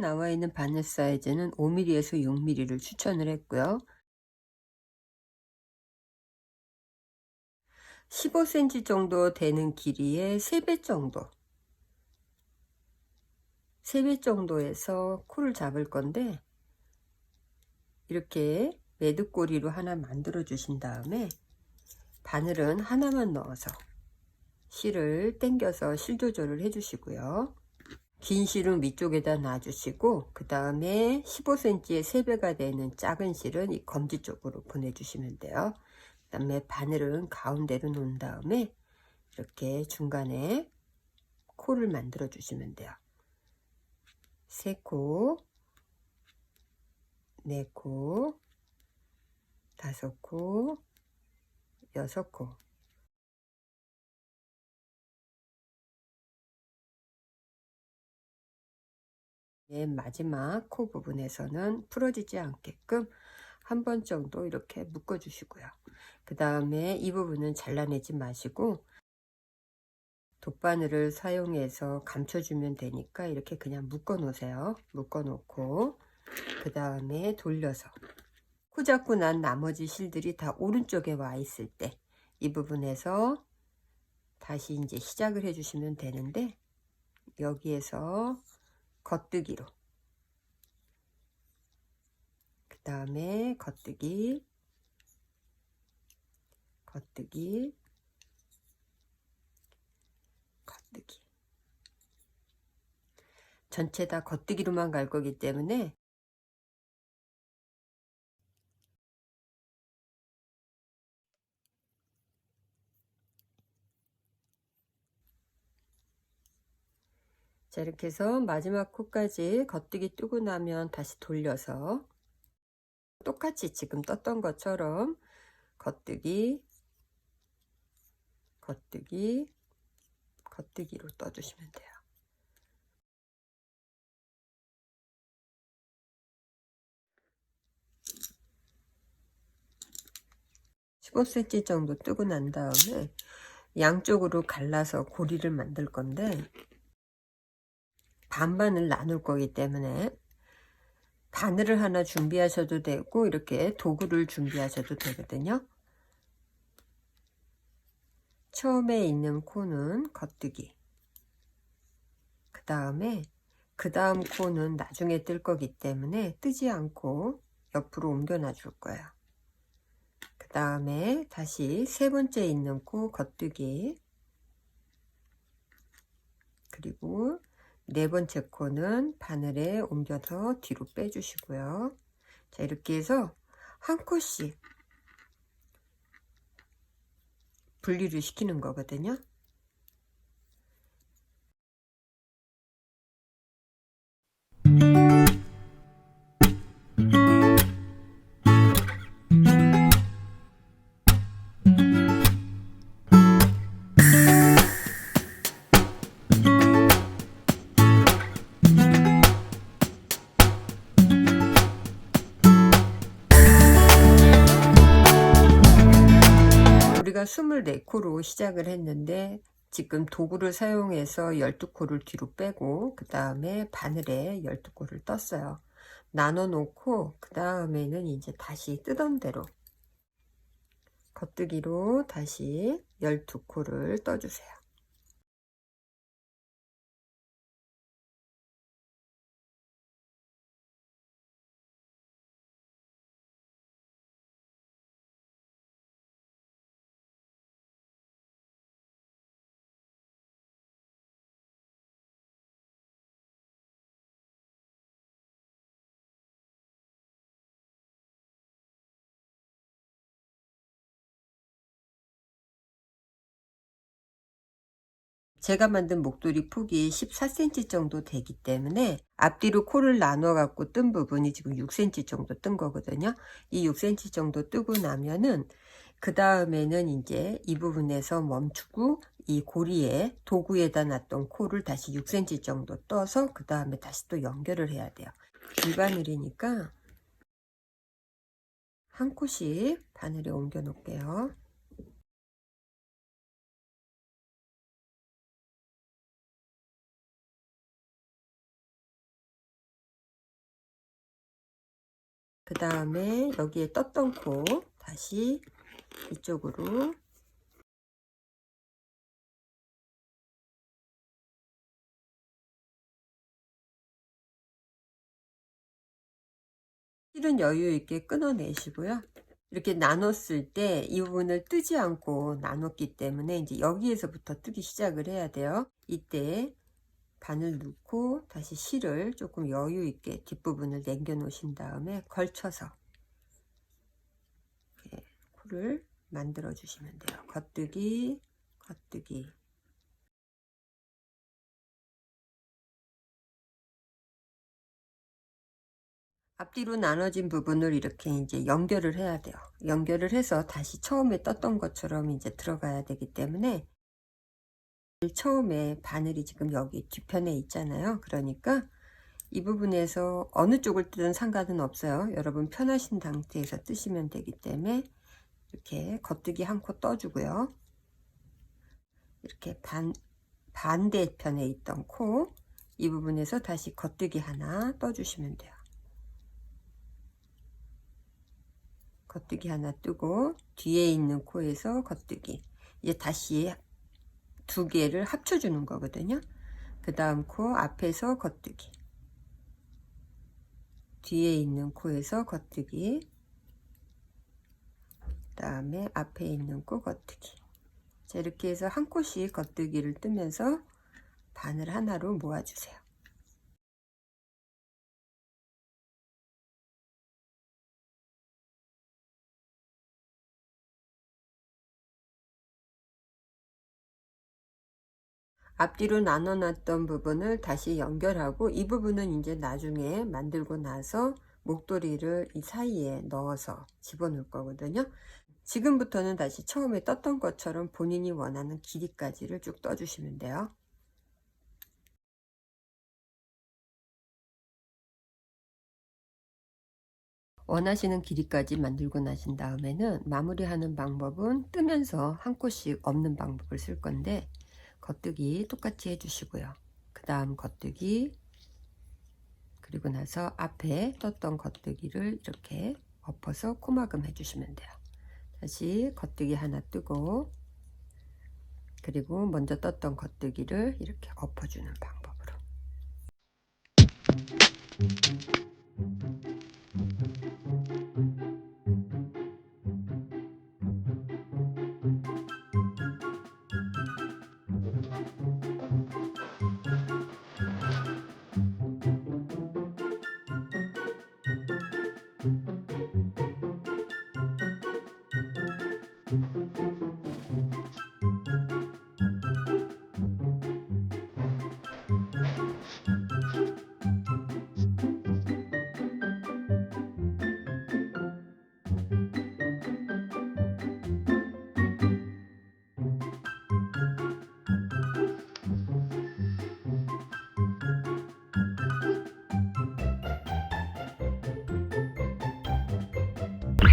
나와 있는 바늘 사이즈는 5mm에서 6mm를 추천을 했고요. 15cm 정도 되는 길이의 3배 정도 3배 정도에서 코를 잡을 건데 이렇게 매듭꼬리로 하나 만들어 주신 다음에 바늘은 하나만 넣어서 실을 당겨서 실 조절을 해 주시고요 긴 실은 위쪽에다 놔주시고 그 다음에 15cm의 3배가 되는 작은 실은 이 검지 쪽으로 보내주시면 돼요. 그 다음에 바늘은 가운데로 놓은 다음에 이렇게 중간에 코를 만들어 주시면 돼요. 세 코 네 코 다섯 코 여섯 코 맨 마지막 코 부분에서는 풀어지지 않게끔 한 번 정도 이렇게 묶어 주시고요. 그 다음에 이 부분은 잘라내지 마시고 돗바늘을 사용해서 감춰주면 되니까 이렇게 그냥 묶어 놓으세요. 묶어 놓고 그 다음에 돌려서 코 잡고 난 나머지 실들이 다 오른쪽에 와 있을 때 이 부분에서 다시 이제 시작을 해 주시면 되는데 여기에서 겉뜨기로. 그 다음에 겉뜨기. 겉뜨기. 겉뜨기. 전체 다 겉뜨기로만 갈 거기 때문에 자 이렇게 해서 마지막 코까지 겉뜨기 뜨고 나면 다시 돌려서 똑같이 지금 떴던 것처럼 겉뜨기 겉뜨기 겉뜨기로 떠주시면 돼요. 15cm 정도 뜨고 난 다음에 양쪽으로 갈라서 고리를 만들 건데 반반을 나눌 거기 때문에 바늘을 하나 준비하셔도 되고 이렇게 도구를 준비하셔도 되거든요. 처음에 있는 코는 겉뜨기. 그 다음에 그 다음 코는 나중에 뜰 거기 때문에 뜨지 않고 옆으로 옮겨 놔 줄 거예요. 그 다음에 다시 세 번째 있는 코 겉뜨기. 그리고 네 번째 코는 바늘에 옮겨서 뒤로 빼주시고요. 자 이렇게 해서 한 코씩 분리를 시키는 거거든요. 24코로 시작을 했는데 지금 도구를 사용해서 12코를 뒤로 빼고 그 다음에 바늘에 12코를 떴어요. 나눠 놓고 그 다음에는 이제 다시 뜨던 대로 겉뜨기로 다시 12코를 떠주세요. 제가 만든 목도리 폭이 14cm 정도 되기 때문에 앞뒤로 코를 나눠 갖고 뜬 부분이 지금 6cm 정도 뜬 거거든요. 이 6cm 정도 뜨고 나면은 그 다음에는 이제 이 부분에서 멈추고 이 고리에 도구에다 놨던 코를 다시 6cm 정도 떠서 그 다음에 다시 또 연결을 해야 돼요. 줄바늘이니까 한 코씩 바늘에 옮겨 놓을게요 그 다음에 여기에 떴던 코 다시 이쪽으로 실은 여유 있게 끊어내시고요. 이렇게 나눴을 때 이 부분을 뜨지 않고 나눴기 때문에 이제 여기에서부터 뜨기 시작을 해야 돼요. 이때 바늘 넣고 다시 실을 조금 여유 있게 뒷부분을 남겨 놓으신 다음에 걸쳐서 이렇게 코를 만들어 주시면 돼요. 겉뜨기, 겉뜨기. 앞뒤로 나눠진 부분을 이렇게 이제 연결을 해야 돼요. 연결을 해서 다시 처음에 떴던 것처럼 이제 들어가야 되기 때문에 처음에 바늘이 지금 여기 뒤편에 있잖아요. 그러니까 이 부분에서 어느 쪽을 뜨든 상관은 없어요. 여러분 편하신 상태에서 뜨시면 되기 때문에 이렇게 겉뜨기 한 코 떠주고요. 이렇게 반, 반대편에 있던 코, 이 부분에서 다시 겉뜨기 하나 떠주시면 돼요. 겉뜨기 하나 뜨고 뒤에 있는 코에서 겉뜨기 이제 다시 두 개를 합쳐주는 거거든요. 그 다음 코 앞에서 겉뜨기. 뒤에 있는 코에서 겉뜨기. 그 다음에 앞에 있는 코 겉뜨기. 자 이렇게 해서 한 코씩 겉뜨기를 뜨면서 바늘 하나로 모아주세요 앞뒤로 나눠 놨던 부분을 다시 연결하고 이 부분은 이제 나중에 만들고 나서 목도리를 이 사이에 넣어서 집어넣을 거거든요. 지금부터는 다시 처음에 떴던 것처럼 본인이 원하는 길이까지를 쭉 떠주시면 돼요. 원하시는 길이까지 만들고 나신 다음에는 마무리하는 방법은 뜨면서 한 코씩 없는 방법을 쓸 건데 겉뜨기 똑같이 해주시고요. 그 다음 겉뜨기 그리고 나서 앞에 떴던 겉뜨기를 이렇게 엎어서 코막음 해주시면 돼요. 다시 겉뜨기 하나 뜨고 그리고 먼저 떴던 겉뜨기를 이렇게 엎어주는 방법으로